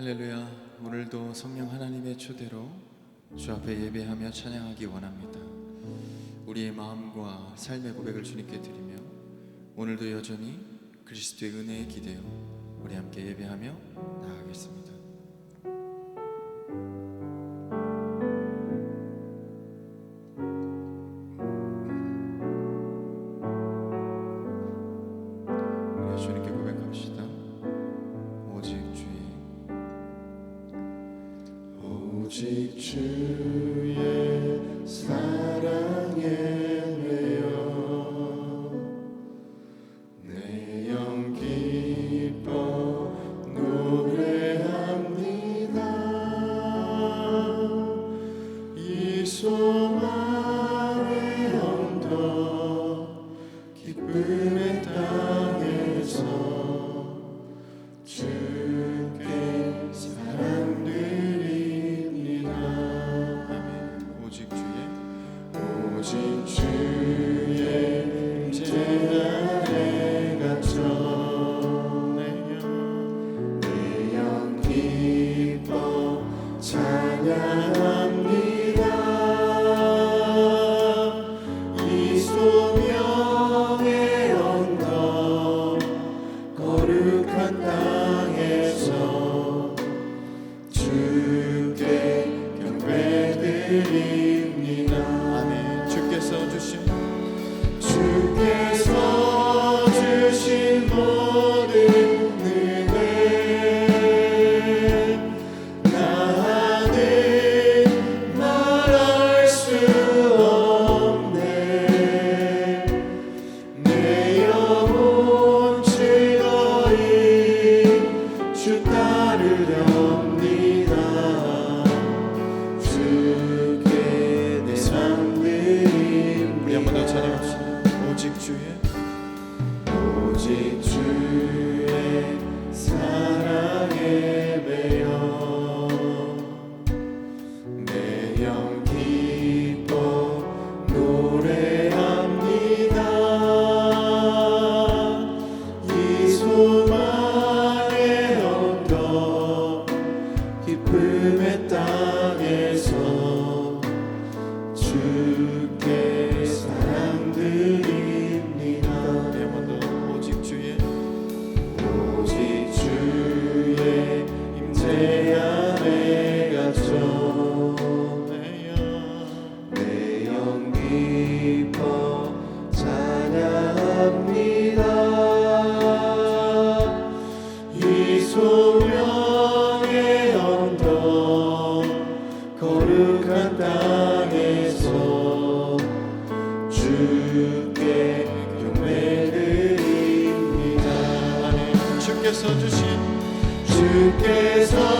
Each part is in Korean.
할렐루야. 오늘도 성령 하나님의 초대로 주 앞에 예배하며 찬양하기 원합니다. 우리의 마음과 삶의 고백을 주님께 드리며 오늘도 여전히 그리스도의 은혜에 기대어 우리 함께 예배하며 나아가겠습니다. 오직 주의 사 주께서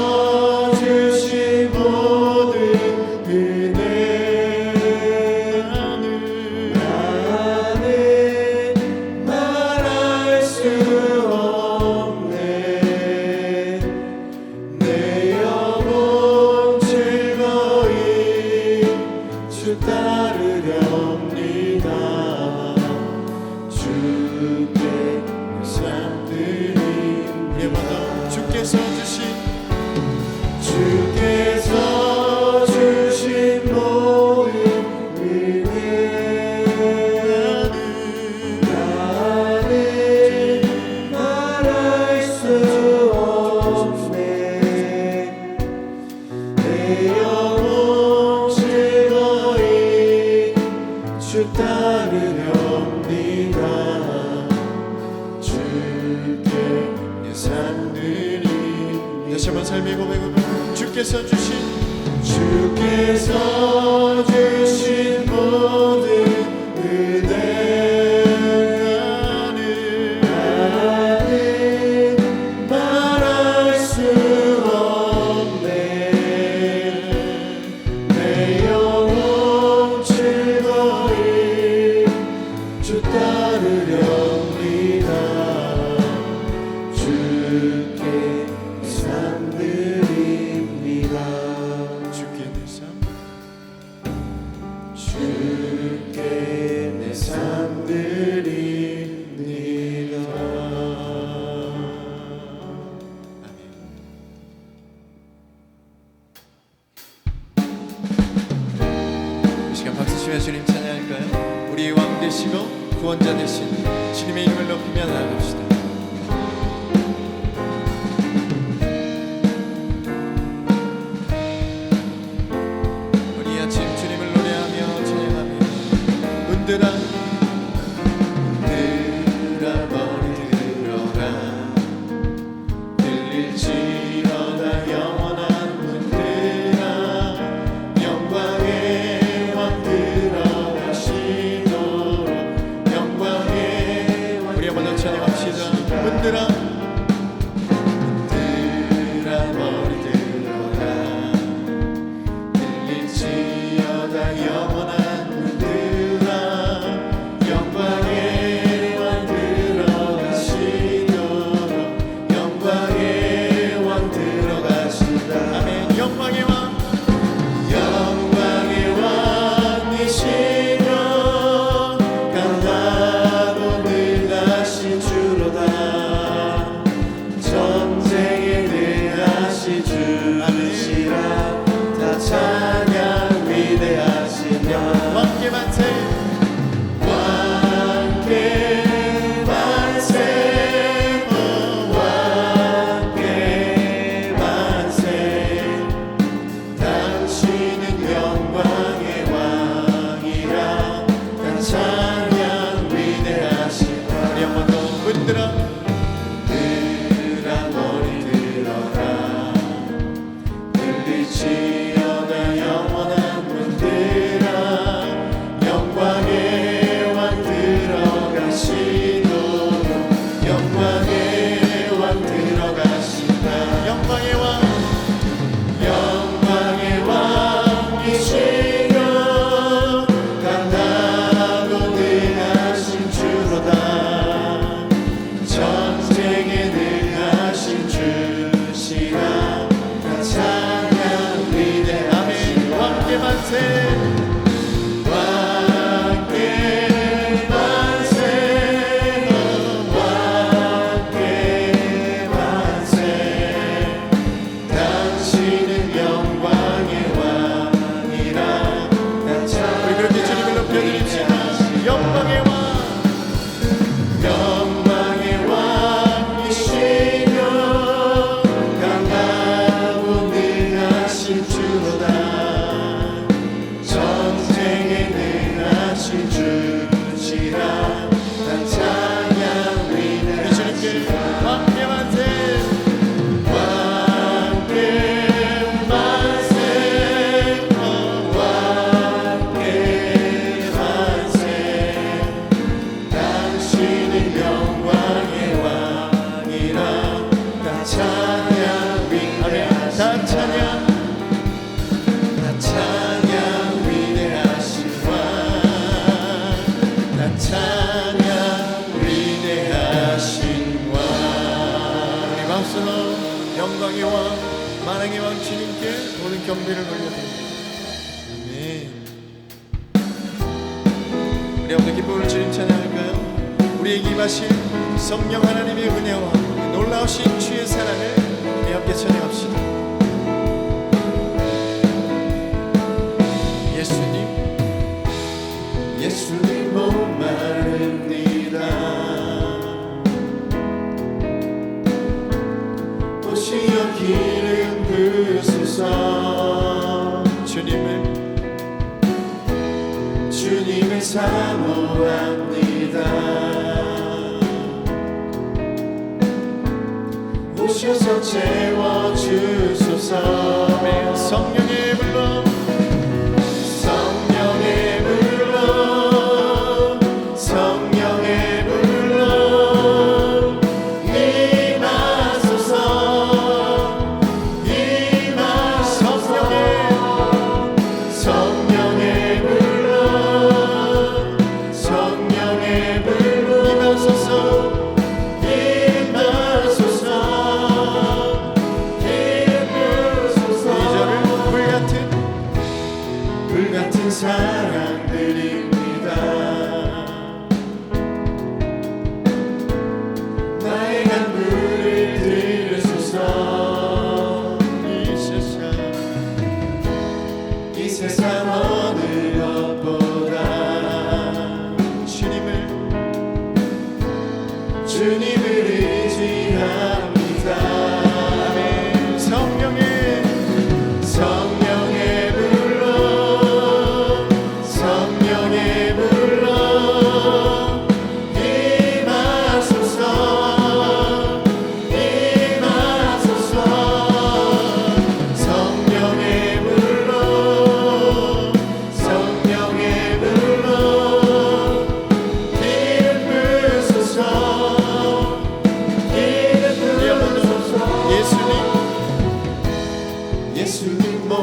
시간 박수 치며 주님 찬양할까요? 우리 왕 되시고 구원자 되시는. 만왕의 왕 주님께 모든 경배를 올려드립니다. 아멘. 우리 아버지 기쁨을 주님 찬양할까요? 우리에게 임하신 성령 하나님의 은혜와 놀라우신 주의 사랑을 우리 함께 찬양합시다. 사모합니다. 오셔서 채워주소서. 성령의 사랑.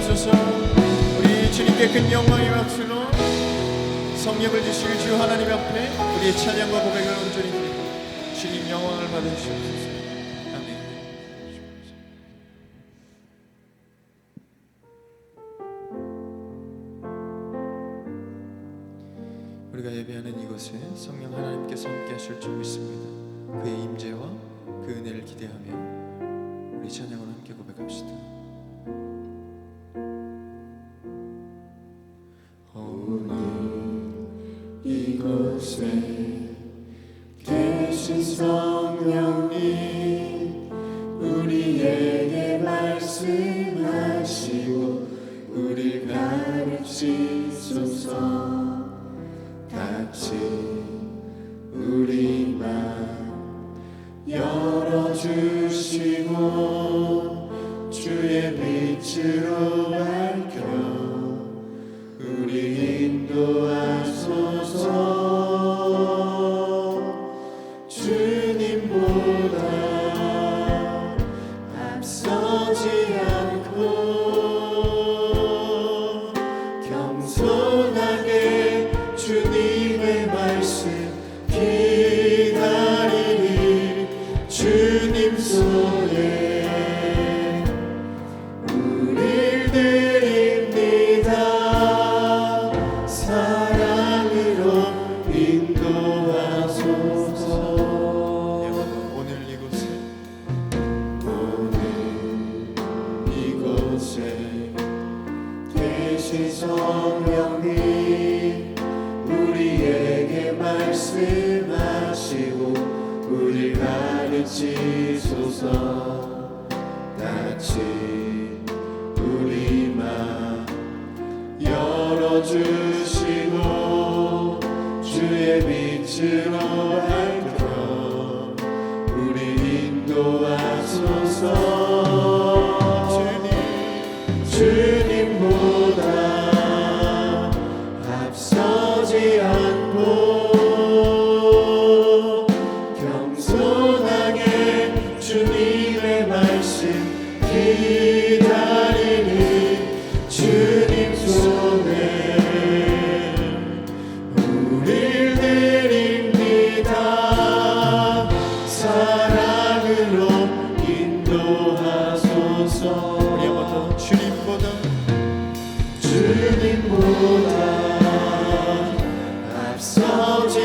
주시옵소서. 우리 주님께 큰 영광의 박수로 성령을 주시는 주 하나님 앞에 우리의 찬양과 고백을 온전히 주님 영광을 받으시옵소서. 우리가 예배하는 이곳에 성령 하나님께서 함께 하실 줄 믿습니다. 그의 임재와 그 은혜를 기대하며 우리 찬양으로 함께 고백합시다. Lord. 말씀하시고 우리 가르치소서. 다친 우리 마 열어주시고 주의 빛으로 밝혀 우리 인도하소서.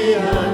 Yeah.